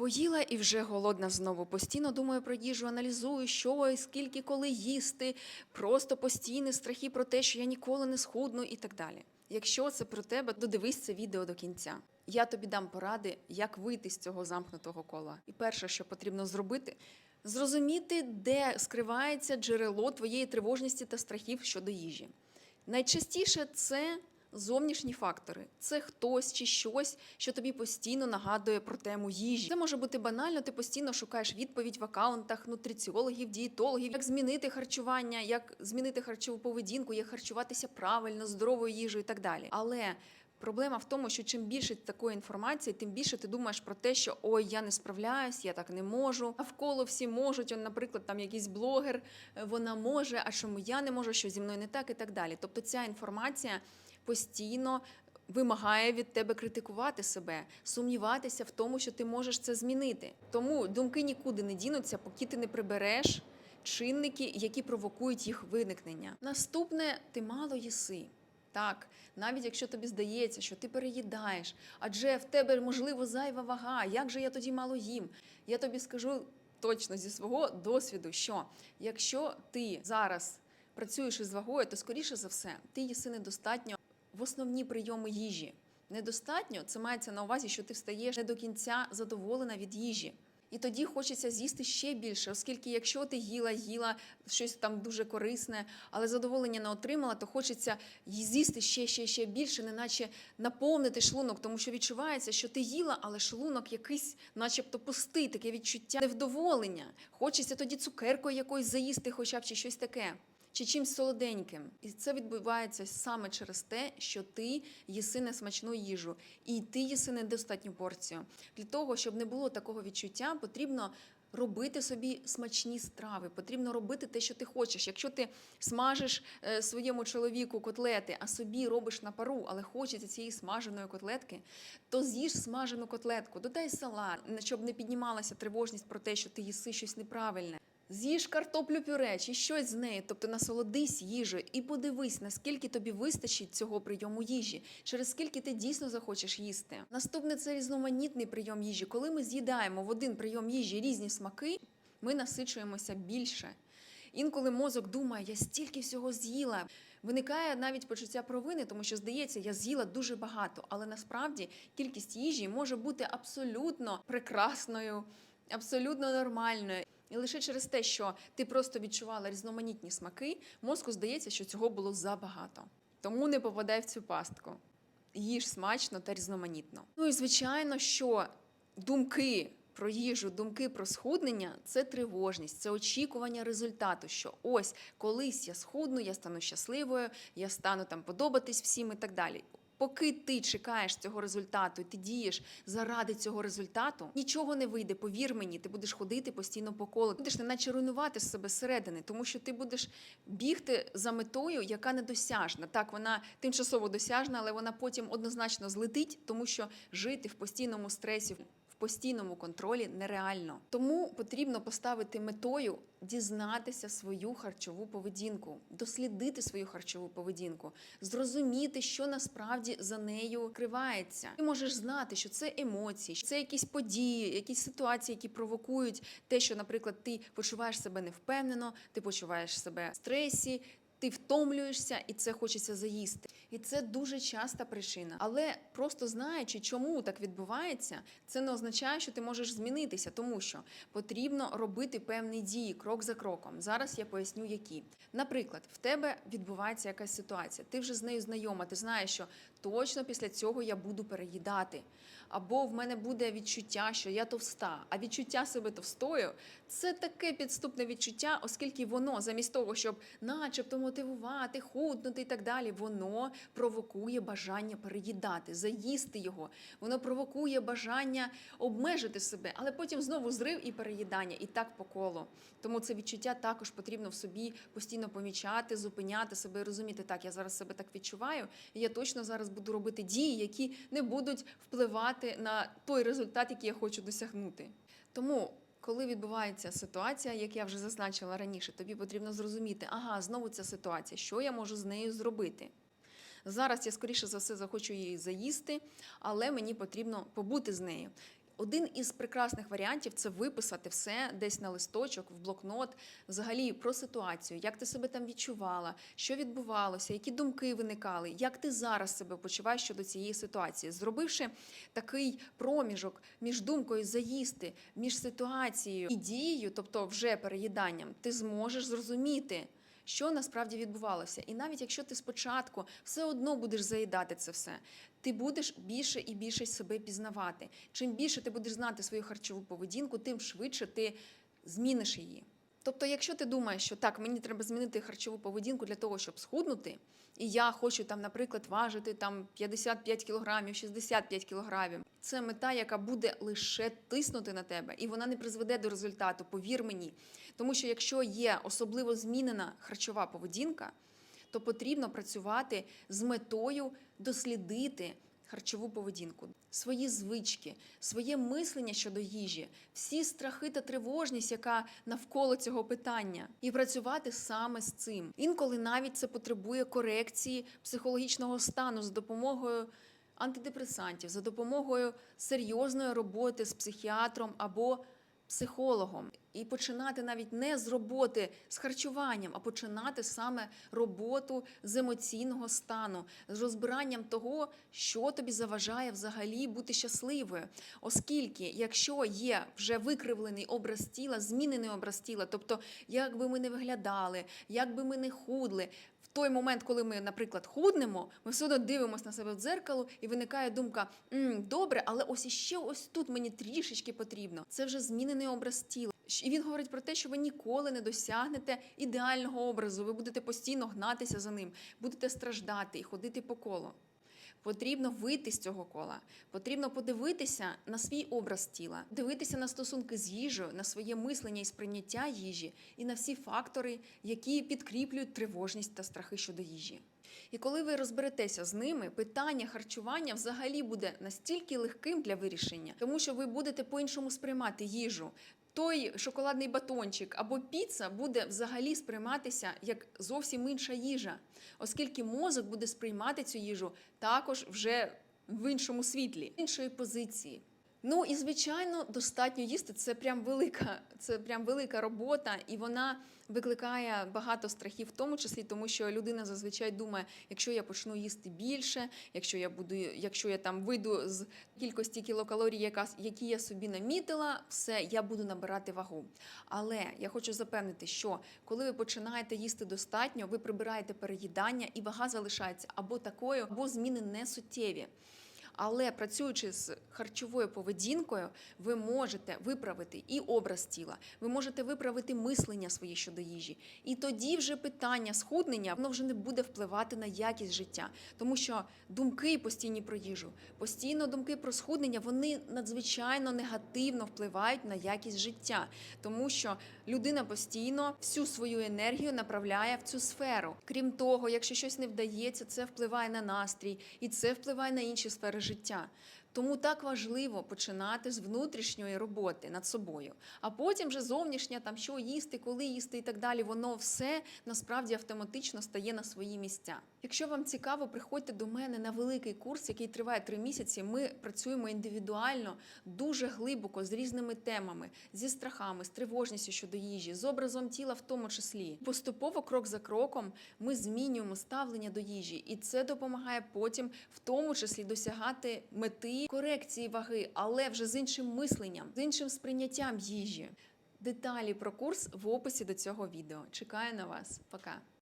Поїла і вже голодна знову. Постійно думаю про їжу, аналізую, що і скільки коли їсти, просто постійні страхи про те, що я ніколи не схудну і так далі. Якщо це про тебе, додивись це відео до кінця. Я тобі дам поради, як вийти з цього замкнутого кола. І перше, що потрібно зробити, зрозуміти, де скривається джерело твоєї тривожності та страхів щодо їжі. Найчастіше це зовнішні фактори. Це хтось чи щось, що тобі постійно нагадує про тему їжі. Це може бути банально, ти постійно шукаєш відповідь в акаунтах нутриціологів, дієтологів, як змінити харчування, як змінити харчову поведінку, як харчуватися правильно, здоровою їжею і так далі. Але Проблема в тому, що чим більше такої інформації, тим більше ти думаєш про те, що ой, я не справляюсь, я так не можу. Навколо всі можуть. Он, наприклад, там якийсь блогер, е, вона може, а чому я не можу, що зі мною не так і так далі. Тобто ця інформація постійно вимагає від тебе критикувати себе, сумніватися в тому, що ти можеш це змінити. Тому думки нікуди не дінуться, поки ти не прибереш чинники, які провокують їх виникнення. Наступне ти мало їси. Так, навіть якщо тобі здається, що ти переїдаєш, адже в тебе можливо зайва вага, як же я тоді мало їм? Я тобі скажу точно зі свого досвіду, що якщо ти зараз працюєш із вагою, то скоріше за все ти їси недостатньо в основні прийоми їжі. Недостатньо це мається на увазі, що ти встаєш не до кінця задоволена від їжі. І тоді хочеться з'їсти ще більше, оскільки якщо ти їла, їла щось там дуже корисне, але задоволення не отримала, то хочеться з'їсти ще, ще, ще більше, неначе наповнити шлунок, тому що відчувається, що ти їла, але шлунок якийсь, начебто, пустий, таке відчуття невдоволення. Хочеться тоді цукеркою якоюсь заїсти, хоча б чи щось таке. Чи чимсь солоденьким, і це відбувається саме через те, що ти їси несмачну їжу, і ти їси недостатню порцію. Для того, щоб не було такого відчуття, потрібно робити собі смачні страви, потрібно робити те, що ти хочеш. Якщо ти смажиш е, своєму чоловіку котлети, а собі робиш на пару, але хочеться цієї смаженої котлетки, то з'їж смажену котлетку, додай салат, щоб не піднімалася тривожність про те, що ти їси щось неправильне. З'їж картоплю пюре чи щось з нею, тобто насолодись їжею і подивись, наскільки тобі вистачить цього прийому їжі, через скільки ти дійсно захочеш їсти. Наступне це різноманітний прийом їжі. Коли ми з'їдаємо в один прийом їжі різні смаки, ми насичуємося більше. Інколи мозок думає, я стільки всього з'їла. Виникає навіть почуття провини, тому що здається, я з'їла дуже багато, але насправді кількість їжі може бути абсолютно прекрасною, абсолютно нормальною. І лише через те, що ти просто відчувала різноманітні смаки, мозку здається, що цього було забагато. Тому не попадай в цю пастку. Їж смачно та різноманітно. Ну і звичайно, що думки про їжу, думки про схуднення це тривожність, це очікування результату. Що ось колись я схудну, я стану щасливою, я стану там подобатись всім і так далі. Поки ти чекаєш цього результату і ти дієш заради цього результату, нічого не вийде. Повір мені, ти будеш ходити постійно по колу. Будеш неначе руйнувати себе зсередини, тому що ти будеш бігти за метою, яка недосяжна. Так, вона тимчасово досяжна, але вона потім однозначно злетить, тому що жити в постійному стресі. Постійному контролі нереально. Тому потрібно поставити метою дізнатися свою харчову поведінку, дослідити свою харчову поведінку, зрозуміти, що насправді за нею кривається. Ти можеш знати, що це емоції, що це якісь події, якісь ситуації, які провокують те, що, наприклад, ти почуваєш себе невпевнено, ти почуваєш себе в стресі. Ти втомлюєшся і це хочеться заїсти. І це дуже часта причина. Але просто знаючи, чому так відбувається, це не означає, що ти можеш змінитися, тому що потрібно робити певні дії крок за кроком. Зараз я поясню, які. Наприклад, в тебе відбувається якась ситуація, ти вже з нею знайома, ти знаєш, що точно після цього я буду переїдати. Або в мене буде відчуття, що я товста. А відчуття себе товстою це таке підступне відчуття, оскільки воно, замість того, щоб начебто мотивувати, худнути і так далі, воно провокує бажання переїдати, заїсти його. Воно провокує бажання обмежити себе, але потім знову зрив і переїдання, і так по колу. Тому це відчуття також потрібно в собі постійно помічати, зупиняти себе розуміти, так, я зараз себе так відчуваю, і я точно зараз буду робити дії, які не будуть впливати на той результат, який я хочу досягнути. Тому. Коли відбувається ситуація, як я вже зазначила раніше, тобі потрібно зрозуміти, ага, знову ця ситуація, що я можу з нею зробити. Зараз я, скоріше за все, захочу її заїсти, але мені потрібно побути з нею. Один із прекрасних варіантів це виписати все десь на листочок, в блокнот, взагалі про ситуацію, як ти себе там відчувала, що відбувалося, які думки виникали, як ти зараз себе почуваєш щодо цієї ситуації, зробивши такий проміжок між думкою заїсти, між ситуацією і дією, тобто вже переїданням, ти зможеш зрозуміти. Що насправді відбувалося, і навіть якщо ти спочатку все одно будеш заїдати це все, ти будеш більше і більше себе пізнавати. Чим більше ти будеш знати свою харчову поведінку, тим швидше ти зміниш її. Тобто, якщо ти думаєш, що так, мені треба змінити харчову поведінку для того, щоб схуднути, і я хочу там, наприклад, важити там 55 кілограмів, 65 кілограмів, це мета, яка буде лише тиснути на тебе, і вона не призведе до результату, повір мені. Тому що якщо є особливо змінена харчова поведінка, то потрібно працювати з метою дослідити харчову поведінку, свої звички, своє мислення щодо їжі, всі страхи та тривожність, яка навколо цього питання, і працювати саме з цим. Інколи навіть це потребує корекції психологічного стану за допомогою. Антидепресантів за допомогою серйозної роботи з психіатром або психологом і починати навіть не з роботи з харчуванням, а починати саме роботу з емоційного стану, з розбиранням того, що тобі заважає взагалі бути щасливою. Оскільки, якщо є вже викривлений образ тіла, змінений образ тіла, тобто як би ми не виглядали, як би ми не худли. В той момент, коли ми, наприклад, худнемо, ми все одно дивимося на себе в дзеркало, і виникає думка: «М, добре, але ось іще ось тут мені трішечки потрібно. Це вже змінений образ тіла. І він говорить про те, що ви ніколи не досягнете ідеального образу. Ви будете постійно гнатися за ним, будете страждати і ходити по колу. Потрібно вийти з цього кола. Потрібно подивитися на свій образ тіла, дивитися на стосунки з їжею, на своє мислення і сприйняття їжі, і на всі фактори, які підкріплюють тривожність та страхи щодо їжі. І коли ви розберетеся з ними, питання харчування взагалі буде настільки легким для вирішення, тому що ви будете по-іншому сприймати їжу. Той шоколадний батончик або піца буде взагалі сприйматися як зовсім інша їжа, оскільки мозок буде сприймати цю їжу також вже в іншому світлі, іншої позиції. Ну і звичайно, достатньо їсти. Це прям велика, це прям велика робота, і вона викликає багато страхів, в тому числі, тому що людина зазвичай думає, якщо я почну їсти більше, якщо я буду, якщо я там вийду з кількості кілокалорій, яка, які я собі намітила, все, я буду набирати вагу. Але я хочу запевнити, що коли ви починаєте їсти достатньо, ви прибираєте переїдання, і вага залишається або такою, або зміни не суттєві. Але працюючи з харчовою поведінкою, ви можете виправити і образ тіла, ви можете виправити мислення своє щодо їжі. І тоді вже питання схуднення воно вже не буде впливати на якість життя, тому що думки постійні про їжу, постійно думки про схуднення, вони надзвичайно негативно впливають на якість життя, тому що людина постійно всю свою енергію направляє в цю сферу. Крім того, якщо щось не вдається, це впливає на настрій і це впливає на інші сфери життя життя. Тому так важливо починати з внутрішньої роботи над собою, а потім вже зовнішня, там що їсти, коли їсти і так далі. Воно все насправді автоматично стає на свої місця. Якщо вам цікаво, приходьте до мене на великий курс, який триває три місяці. Ми працюємо індивідуально, дуже глибоко з різними темами, зі страхами, з тривожністю щодо їжі, з образом тіла, в тому числі. Поступово, крок за кроком, ми змінюємо ставлення до їжі, і це допомагає потім, в тому числі, досягати мети корекції ваги, але вже з іншим мисленням, з іншим сприйняттям їжі. Деталі про курс в описі до цього відео. Чекаю на вас. Пока.